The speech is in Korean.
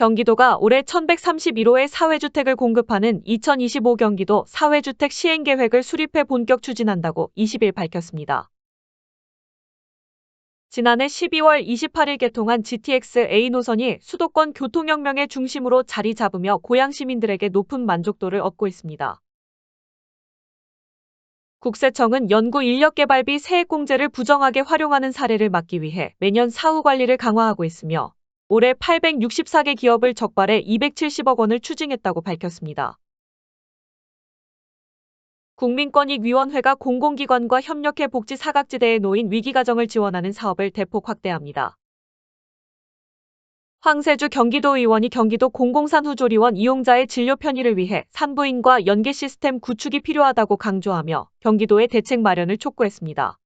경기도가 올해 1131호의 사회주택을 공급하는 2025 경기도 사회주택 시행계획을 수립해 본격 추진한다고 20일 밝혔습니다. 지난해 12월 28일 개통한 GTX A 노선이 수도권 교통혁명의 중심으로 자리 잡으며 고양 시민들에게 높은 만족도를 얻고 있습니다. 국세청은 연구 인력 개발비 세액공제를 부정하게 활용하는 사례를 막기 위해 매년 사후 관리를 강화하고 있으며 올해 864개 기업을 적발해 270억 원을 추징했다고 밝혔습니다. 국민권익위원회가 공공기관과 협력해 복지 사각지대에 놓인 위기가정을 지원하는 사업을 대폭 확대합니다. 황세주 경기도 의원이 경기도 공공산후조리원 이용자의 진료 편의를 위해 산부인과 연계 시스템 구축이 필요하다고 강조하며 경기도의 대책 마련을 촉구했습니다.